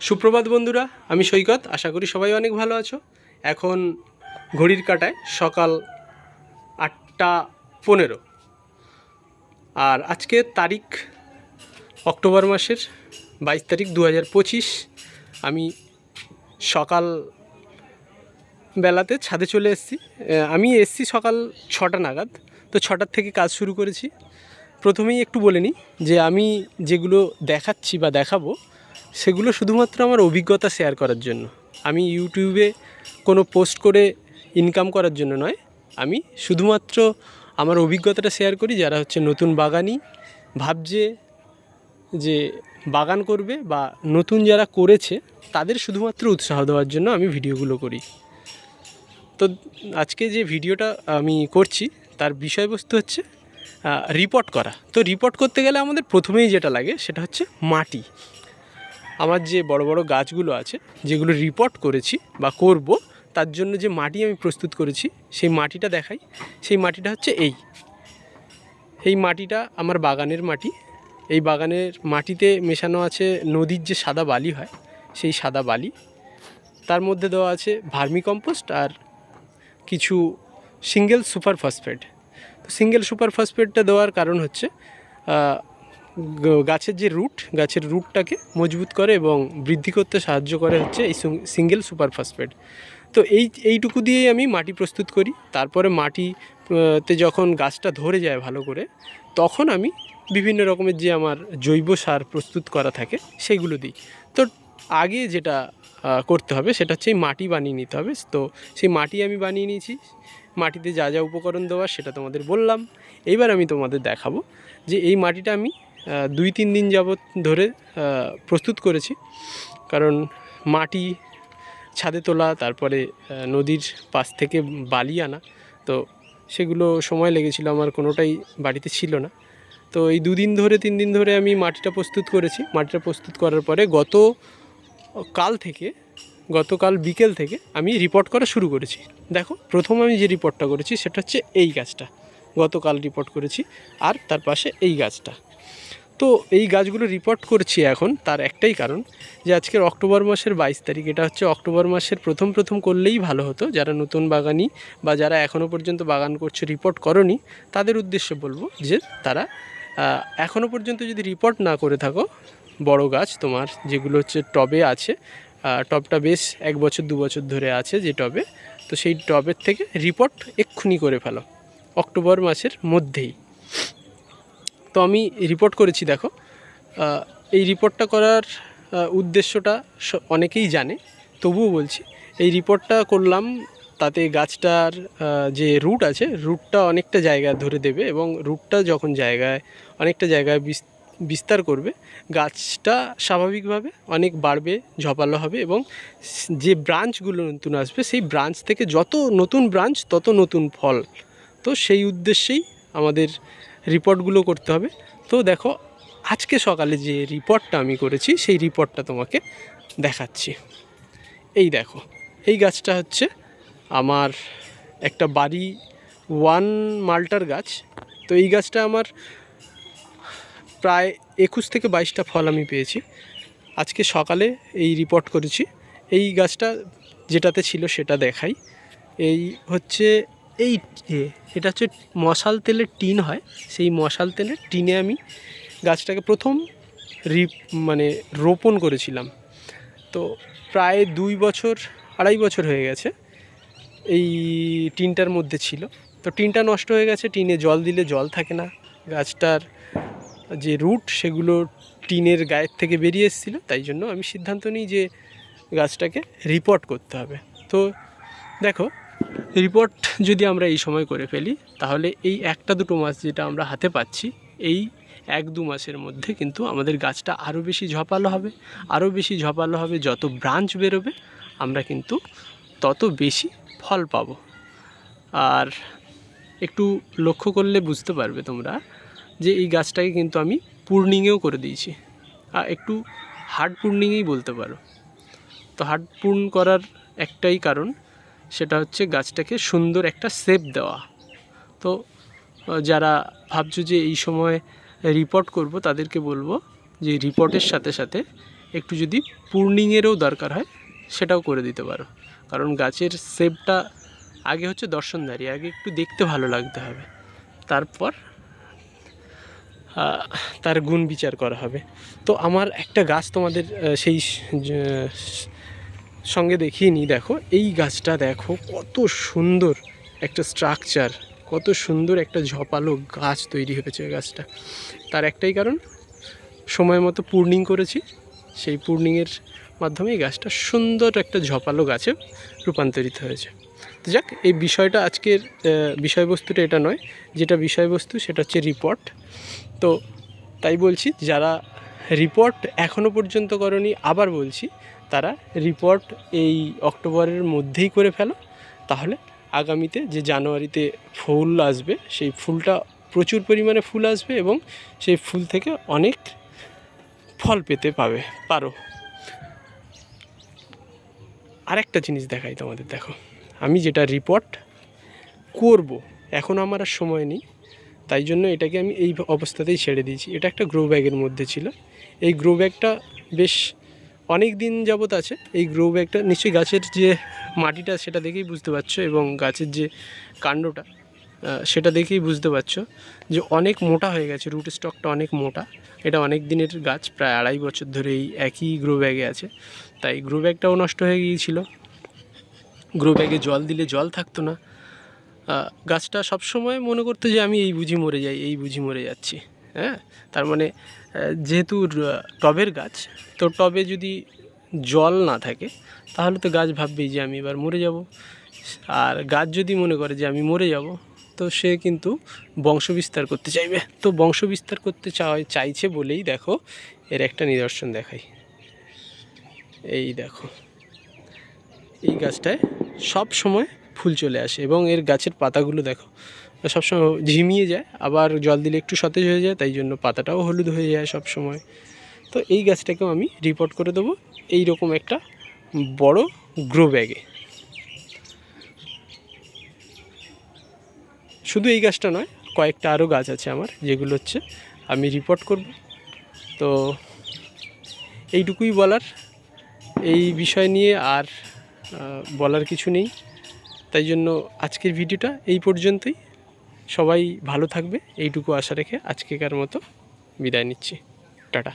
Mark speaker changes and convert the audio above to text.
Speaker 1: সুপ্রভাত বন্ধুরা, আমি সৈকত। আশা করি সবাই অনেক ভালো আছো। এখন ঘড়ির কাটায় সকাল আটটা পনেরো। আর আজকে তারিখ অক্টোবর মাসের বাইশ তারিখ দু হাজার পঁচিশ। আমি সকাল বেলাতে ছাদে চলে এসেছি। আমি এসছি সকাল ছটা নাগাদ। তো ছটার থেকে কাজ শুরু করেছি। প্রথমেই একটু বলে নিই যে আমি যেগুলো দেখাচ্ছি বা দেখাবো সেগুলো শুধুমাত্র আমার অভিজ্ঞতা শেয়ার করার জন্য। আমি ইউটিউবে কোনো পোস্ট করে ইনকাম করার জন্য নয়। আমি শুধুমাত্র আমার অভিজ্ঞতাটা শেয়ার করি যারা হচ্ছে নতুন বাগানি ভাবছে যে বাগান করবে বা নতুন যারা করেছে, তাদের শুধুমাত্র উৎসাহ দেওয়ার জন্য আমি ভিডিওগুলো করি। তো আজকে যে ভিডিওটা আমি করছি, তার বিষয়বস্তু হচ্ছে রিপোর্ট করা। তো রিপোর্ট করতে গেলে আমাদের প্রথমেই যেটা লাগে, সেটা হচ্ছে মাটি। আমার যে বড় বড় গাছগুলো আছে, যেগুলো রিপোর্ট করেছি বা করব, তার জন্য যে মাটি আমি প্রস্তুত করেছি, সেই মাটিটা দেখাই। সেই মাটিটা হচ্ছে এই। এই মাটিটা আমার বাগানের মাটি। এই বাগানের মাটিতে মেশানো আছে নদীর যে সাদা বালি হয়, সেই সাদা বালি। তার মধ্যে দেওয়া আছে ভার্মি কম্পোস্ট আর কিছু সিঙ্গেল সুপার ফসফেট তো সিঙ্গেল সুপার ফসফেটটা দেওয়ার কারণ হচ্ছে গাছের যে রুট, গাছের রুটটাকে মজবুত করে এবং বৃদ্ধি করতে সাহায্য করে হচ্ছে এই সিঙ্গেল সুপার তো এই, এইটুকু দিয়েই আমি মাটি প্রস্তুত করি। তারপরে মাটি তে যখন গাছটা ধরে যায় ভালো করে, তখন আমি বিভিন্ন রকমের যে আমার জৈব সার প্রস্তুত করা থাকে, সেগুলো দিই। তো আগে যেটা করতে হবে সেটা হচ্ছে মাটি বানিয়ে নিতে হবে। তো সেই মাটি আমি বানিয়ে নিয়েছি। মাটিতে যা যা উপকরণ দেওয়া সেটা তোমাদের বললাম। এইবার আমি তোমাদের দেখাবো যে এই মাটিটা আমি দুই তিন দিন যাবৎ ধরে প্রস্তুত করেছি। কারণ মাটি ছাদে তোলা, তারপরে নদীর পাশ থেকে বালি আনা, তো সেগুলো সময় লেগেছিল, আমার কোনোটাই বাড়িতে ছিল না। তো এই দুদিন ধরে, তিন দিন ধরে আমি মাটিটা প্রস্তুত করেছি। মাটিটা প্রস্তুত করার পরে গত কাল থেকে, গতকাল বিকেল থেকে আমি রিপোর্ট করা শুরু করেছি। দেখো, প্রথম আমি যে রিপোর্টটা করেছি, সেটা হচ্ছে এই গাছটা। গতকাল রিপোর্ট করেছি, আর তার পাশে এই গাছটা। তো এই গাছগুলো রিপোর্ট করছি এখন, তার একটাই কারণ যে আজকের অক্টোবর মাসের বাইশ তারিখ, এটা হচ্ছে অক্টোবর মাসের প্রথম প্রথম করলেই ভালো হতো। যারা নতুন বাগানি বা যারা এখনও পর্যন্ত বাগান করছে রিপোর্ট করনি, তাদের উদ্দেশ্যে বলব যে তারা এখনও পর্যন্ত যদি রিপোর্ট না করে থাকো, বড় গাছ তোমার যেগুলো হচ্ছে টবে আছে টবটা বেশ এক বছর, দু বছর ধরে আছে যে টবে, তো সেই টবের থেকে রিপোর্ট এক্ষুনি করে ফেলো, অক্টোবর মাসের মধ্যেই। তো আমি রিপোর্ট করেছি, দেখো। এই রিপোর্টটা করার উদ্দেশ্যটা অনেকেই জানে, তবুও বলছি, এই রিপোর্টটা করলাম তাতে গাছটার যে রুট আছে রুটটা অনেকটা জায়গা ধরে দেবে এবং রুটটা যখন জায়গায়, অনেকটা জায়গায় বিস্তার করবে, গাছটা স্বাভাবিকভাবে অনেক বাড়বে, ঝপালো হবে এবং যে ব্রাঞ্চগুলো নতুন আসবে, সেই ব্রাঞ্চ থেকে যত নতুন ব্রাঞ্চ তত নতুন ফল। তো সেই উদ্দেশ্যেই আমাদের রিপোর্টগুলো করতে হবে। তো দেখো, আজকে সকালে যে রিপোর্টটা আমি করেছি, সেই রিপোর্টটা তোমাকে দেখাচ্ছি। এই দেখো, এই গাছটা হচ্ছে আমার একটা বাড়ি ওয়ান মাল্টার গাছ। তো এই গাছটা আমার প্রায় একুশ থেকে বাইশটা ফল আমি পেয়েছি। আজকে সকালে এই রিপোর্ট করেছি। এই গাছটা যেটাতে ছিল সেটা দেখাই। এই হচ্ছে এই এটা হচ্ছে মশাল তেলের টিন হয়। সেই মশাল তেলের টিনে আমি গাছটাকে প্রথম রিপ মানে রোপণ করেছিলাম। তো প্রায় দুই বছর, আড়াই বছর হয়ে গেছে এই টিনটার মধ্যে ছিল। তো টিনটা নষ্ট হয়ে গেছে, টিনে জল দিলে জল থাকে না। গাছটার যে রুট, সেগুলো টিনের গায়ের থেকে বেরিয়ে এসেছিল। তাই জন্য আমি সিদ্ধান্ত নিই যে গাছটাকে রিপোর্ট করতে হবে। তো দেখো রিপোর্ট যদি আমরা এই সময় করে ফেলি, তাহলে এই একটা দুটো মাছ যেটা আমরা হাতে পাচ্ছি, এই এক দু মাসের মধ্যে কিন্তু আমাদের গাছটা আরও বেশি ঝপালো হবে। আরও বেশি ঝপালো হবে, যত ব্রাঞ্চ বেরোবে, আমরা কিন্তু তত বেশি ফল পাব। আর একটু লক্ষ্য করলে বুঝতে পারবে তোমরা যে এই গাছটাকে কিন্তু আমি পূর্ণিংয়েও করে দিয়েছি। আর একটু হার্ড পূর্ণিংয়েই বলতে পারো। তো হার্ড পূর্ণ করার একটাই কারণ সেটা হচ্ছে গাছটাকে সুন্দর একটা শেপ দেওয়া। তো যারা ভাবছ যে এই সময় রিপোর্ট করব, তাদেরকে বলব যে রিপোর্টের সাথে সাথে একটু যদি পূর্ণিংয়েরও দরকার হয়, সেটাও করে দিতে পারো। কারণ গাছের শেপটা আগে হচ্ছে দর্শনদারি আগে একটু দেখতে ভালো লাগতে হবে। তারপর তার গুণ বিচার করা হবে। তো আমার একটা গাছ তোমাদের সেই সঙ্গে দেখিয়ে নিই, দেখো, এই গাছটা দেখো কত সুন্দর একটা স্ট্রাকচার কত সুন্দর একটা ঝপালো গাছ তৈরি হয়েছে গাছটা। তার একটাই কারণ, সময় মতো পূর্ণিং করেছি, সেই পূর্ণিংয়ের মাধ্যমে এই গাছটা সুন্দর একটা ঝপালো গাছে রূপান্তরিত হয়েছে। তো যাক, এই বিষয়টা আজকের বিষয়বস্তুটা এটা নয়, যেটা বিষয়বস্তু সেটা হচ্ছে রিপোর্ট তো তাই বলছি, যারা রিপোর্ট এখনও পর্যন্ত করনি, আবার বলছি তারা রিপোর্ট এই অক্টোবরের মধ্যেই করে ফেলো। তাহলে আগামীতে যে জানুয়ারিতে ফুল আসবে, সেই ফুলটা প্রচুর পরিমাণে ফুল আসবে এবং সেই ফুল থেকে অনেক ফল পেতে পাবে। পারো। আরেকটা জিনিস দেখাই তোমাদের, দেখো। আমি যেটা রিপোর্ট করব, এখন আমার আর সময় নেই, তাই জন্য এটাকে আমি এই অবস্থাতেই ছেড়ে দিয়েছি। এটা একটা গ্রো ব্যাগের মধ্যে ছিল। এই গ্রো ব্যাগটা বেশ অনেক দিন যাবত আছে। এই গ্রো ব্যাগটা নিশ্চয়ই গাছের যে মাটিটা সেটা দেখেই বুঝতে পারছ এবং গাছের যে কাণ্ডটা সেটা দেখেই বুঝতে পারছ যে অনেক মোটা হয়ে গেছে, রুট স্টকটা অনেক মোটা। এটা অনেক দিনের গাছ, প্রায় আড়াই বছর ধরে এই একই গ্রো ব্যাগে আছে। তাই গ্রো ব্যাগটাও নষ্ট হয়ে গিয়েছিল। গ্রো ব্যাগে জল দিলে জল থাকতো না। গাছটা সবসময় মনে করতো যে আমি এই বুঝি মরে যাই, এই বুঝি মরে যাচ্ছি। হ্যাঁ তার মানে যেহেতু টবের গাছ, তো টবে যদি জল না থাকে, তাহলে তো গাছ ভাববেই যে আমি এবার মরে যাব। আর গাছ যদি মনে করে যে আমি মরে যাব, তো সে কিন্তু বংশ বিস্তার করতে চাইবে। তো বংশ বিস্তার করতে চাই চাইছে বলেই দেখো, এর একটা নিদর্শন দেখাই। এই দেখো, এই গাছটায় সব সময় ফুল চলে আসে এবং এর গাছের পাতাগুলো দেখো সবসময় ঝিমিয়ে যায়, আবার জল দিলে একটু সতেজ হয়ে যায়, তাই জন্য পাতাটাও হলুদ হয়ে যায় সব সময় তো এই গাছটাকেও আমি রিপোর্ট করে দেবো এই রকম একটা বড় গ্রো ব্যাগে শুধু এই গাছটা নয়, কয়েকটা আরও গাছ আছে আমার, যেগুলো হচ্ছে আমি রিপোর্ট করব। তো এইটুকুই বলার, এই বিষয় নিয়ে আর বলার কিছু নেই। তাই জন্য আজকের ভিডিওটা এই পর্যন্তই। সবাই ভালো থাকবে এইটুকু আশা রেখে আজকেকার মতো বিদায় নিচ্ছি। টাটা।